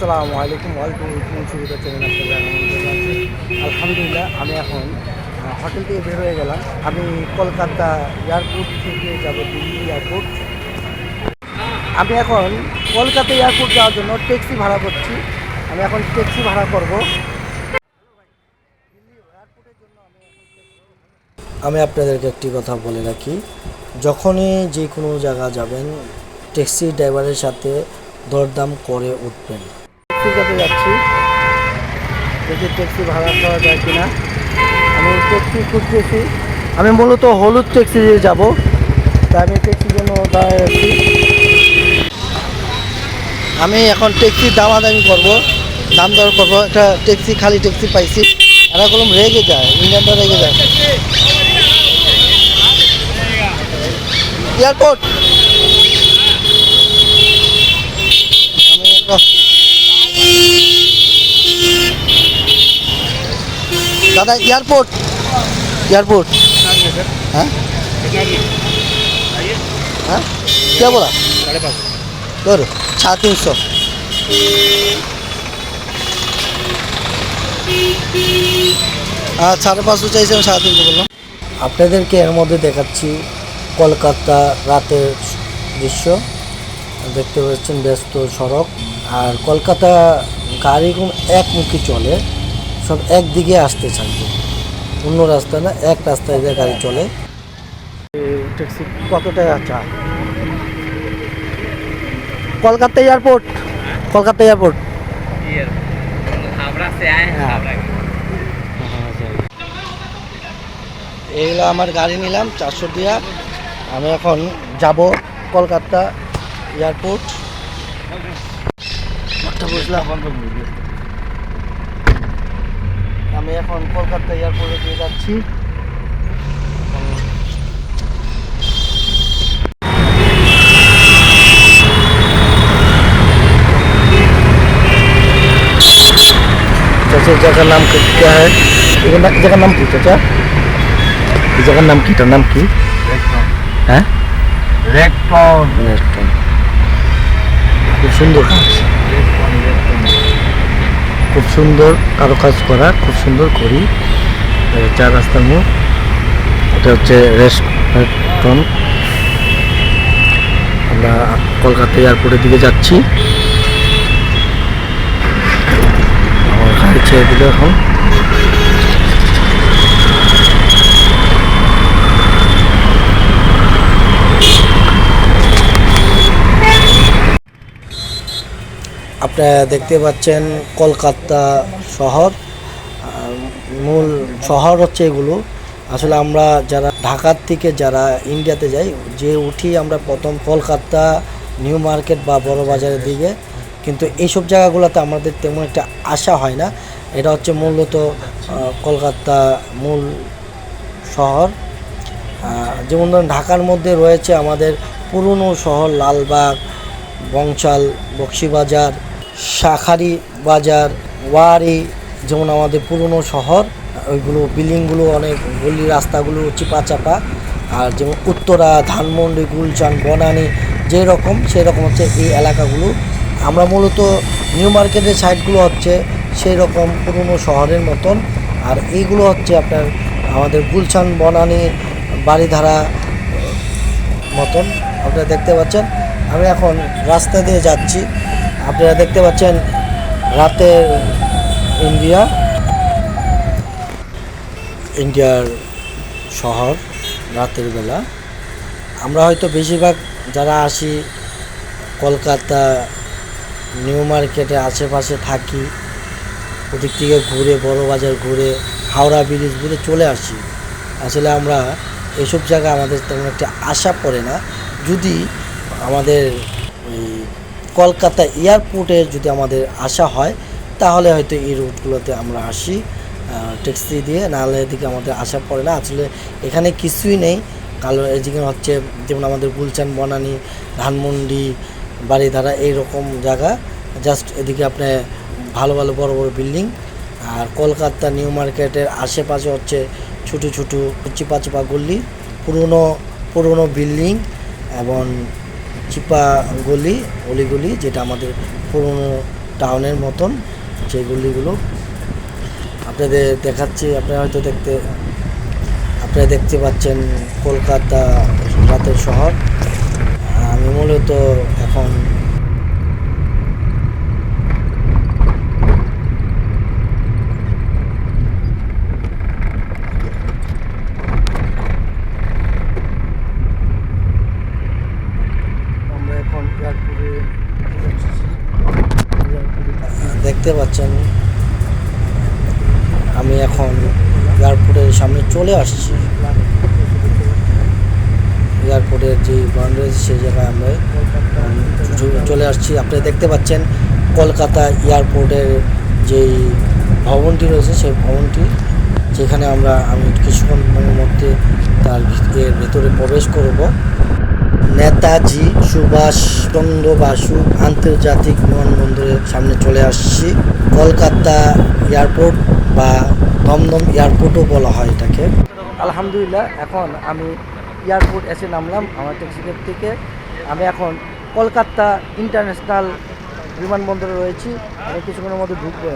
আসসালামু আলাইকুম welcome YouTube সুবিধা চ্যানেল আলহামদুলিল্লাহ, আমি এখন হোটেল থেকে বের হয়ে গেলাম। আমি কলকাতা এয়ারপোর্ট থেকে যাব, দিল্লি এয়ারপোর্ট। আমি এখন কলকাতা এয়ারপোর্ট যাওয়ার জন্য ট্যাক্সি ভাড়া করছি। আমি এখন ট্যাক্সি ভাড়া করব। আমি আপনাদেরকে একটি কথা বলে রাখি। যখনই যে কোনো জায়গা যাবেন, ট্যাক্সি ড্রাইভারের সাথে দরদাম করে উঠবেন। ট্যাক্সিটাতে যাচ্ছি। দেখি ট্যাক্সি ভাড়া পাওয়া যায় কিনা। আমি ট্যাক্সি খুঁজতেছি। আমি মূলত হলুদ ট্যাক্সি দিয়ে যাব। তাই আমি ট্যাক্সির জন্য দাঁড়িয়ে আছি। আমি এখন ট্যাক্সির দামাদামি করব, দাম দর করব। একটা ট্যাক্সি, খালি ট্যাক্সি পাইছি। এরা কোনো রেগে যায় ইন্ডিয়ানটা রেগে যায়। এয়ারপোর্ট! আমি দাদা, এয়ারপোর্ট। এয়ারপোর্ট। হ্যাঁ? হ্যাঁ? কে बोला बरं হ্যাঁ, সাড়ে পাঁচশো চাইছিলাম সাড়ে তিনশো বললাম। আপনাদেরকে এর মধ্যে দেখাচ্ছি কলকাতা রাতের দৃশ্য। দেখতে পাচ্ছেন, ব্যস্ত সড়ক। আর কলকাতা গাড়ি একমুখী চলে। সব একদিকে আসতে থাকবে অন্য রাস্তা না এক রাস্তায় যে গাড়ি চলে। ট্যাক্সি কত টাকা চায় কলকাতা এয়ারপোর্ট। কলকাতা এয়ারপোর্ট। এইগুলো আমার গাড়ি নিলাম চারশো দিয়া। আমি এখন যাব কলকাতা এয়ারপোর্ট। বুঝলাম আমি এখন কলকাতা এয়ারপোর্টে দিয়ে যাচ্ছি चाचा जगह का नाम क्या है ये ना- जगह नाम की चाचा এই জায়গার নাম কি এটার নাম কি হ্যাঁ रेक्टॉन রেস্টুরেন্ট খুব সুন্দর কাজ খুব সুন্দর কারও কাজ করা, খুব সুন্দর করি। চার রাস্তার মুখ। এটা হচ্ছে রেস্টুরেন্ট। আমরা কলকাতা এয়ারপোর্টের দিকে যাচ্ছি। আমার গাড়ি ছেড়ে দিল এখন। আপনারা দেখতে পাচ্ছেন কলকাতা শহর মূল শহর হচ্ছে এগুলো। আসলে আমরা যারা ঢাকার থেকে যারা ইন্ডিয়াতে যাই, যে উঠি আমরা প্রথম কলকাতা, নিউ মার্কেট বা বড় বাজারের দিকে, কিন্তু এইসব জায়গাগুলোতে আমাদের তেমন একটা আশা হয় না। এটা হচ্ছে মূলত কলকাতা মূল শহর। যেমন ধরুন ঢাকার মধ্যে রয়েছে আমাদের পুরনো শহর লালবাগ, বংশাল, বক্সিবাজার শাখারি বাজার, ওয়ারি, যেমন আমাদের পুরনো শহর, ওইগুলো বিল্ডিংগুলো অনেক গলি রাস্তাগুলো চিপা চাপা আর যেমন উত্তরা, ধানমন্ডি গুলচান বনানি, যেই রকম, সেই হচ্ছে এই এলাকাগুলো। আমরা মূলত নিউ মার্কেটের সাইডগুলো হচ্ছে সেই রকম পুরনো শহরের মতন। আর এইগুলো হচ্ছে আপনার আমাদের গুলশান, বনানী বাড়িধারা মতন। আপনারা দেখতে পাচ্ছেন। আমি এখন রাস্তা দিয়ে যাচ্ছি। আপনারা দেখতে পাচ্ছেন রাতের ইন্ডিয়া, ইন্ডিয়ার শহর রাতের বেলা। আমরা হয়তো বেশিরভাগ যারা আসি কলকাতা, নিউ মার্কেটে, আশেপাশে থাকি, ওদিক থেকে ঘুরে, বড় বাজার ঘুরে, হাওড়া ব্রিজ ঘুরে চলে আসি। আসলে আমরা এসব জায়গা আমাদের তেমন একটা আশা পড়ে না। যদি আমাদের কলকাতা এয়ারপোর্টে যদি আমাদের আসা হয়, তাহলে হয়তো এই রুটগুলোতে আমরা আসি ট্যাক্সি দিয়ে, নাহলে এদিকে আমাদের আসা পড়ে না। আসলে এখানে কিছুই নেই। কালো এদিকে হচ্ছে যেমন আমাদের গুলচান বনানি, ধানমন্ডি বাড়িধারা এইরকম জায়গা। জাস্ট এদিকে আপনার ভালো ভালো, বড় বড় বিল্ডিং। আর কলকাতা নিউ মার্কেটের আশেপাশে হচ্ছে ছোটো ছোটো চিপা চিপা গলি। পুরনো পুরনো বিল্ডিং এবং চিপা গলি অলিগুলি, যেটা আমাদের পুরনো টাউনের মতন, সেই গলিগুলো আপনাদের দেখাচ্ছি। আপনারা হয়তো দেখতে, আপনারা দেখতে পাচ্ছেন কলকাতা রাতের শহর। আমি মূলত এখন আমরা এখন এয়ারপোর্টে দেখতে পাচ্ছেন। আমি এখন এয়ারপোর্টের সামনে চলে আসছি। এয়ারপোর্টের যে গ্রাউন্ড রয়েছে সেই জায়গায় আমরা চলে আসছি। আপনারা দেখতে পাচ্ছেন কলকাতা এয়ারপোর্টের যেই ভবনটি রয়েছে, সেই ভবনটি যেখানে আমরা আমি কিছুক্ষণের মধ্যে তার ভেতরে প্রবেশ করব। নেতাজি সুভাষচন্দ্র বাসু আন্তর্জাতিক বিমানবন্দরের সামনে চলে আসছি। কলকাতা এয়ারপোর্ট বা দমদম এয়ারপোর্টও বলা হয় এটাকে। আলহামদুলিল্লাহ, এখন আমি এয়ারপোর্ট এসে নামলাম আমার ট্যাক্সিকেট থেকে। আমি এখন কলকাতা ইন্টারন্যাশনাল বিমানবন্দরে রয়েছি। আমি কিছুক্ষণের মধ্যে ঢুকবো।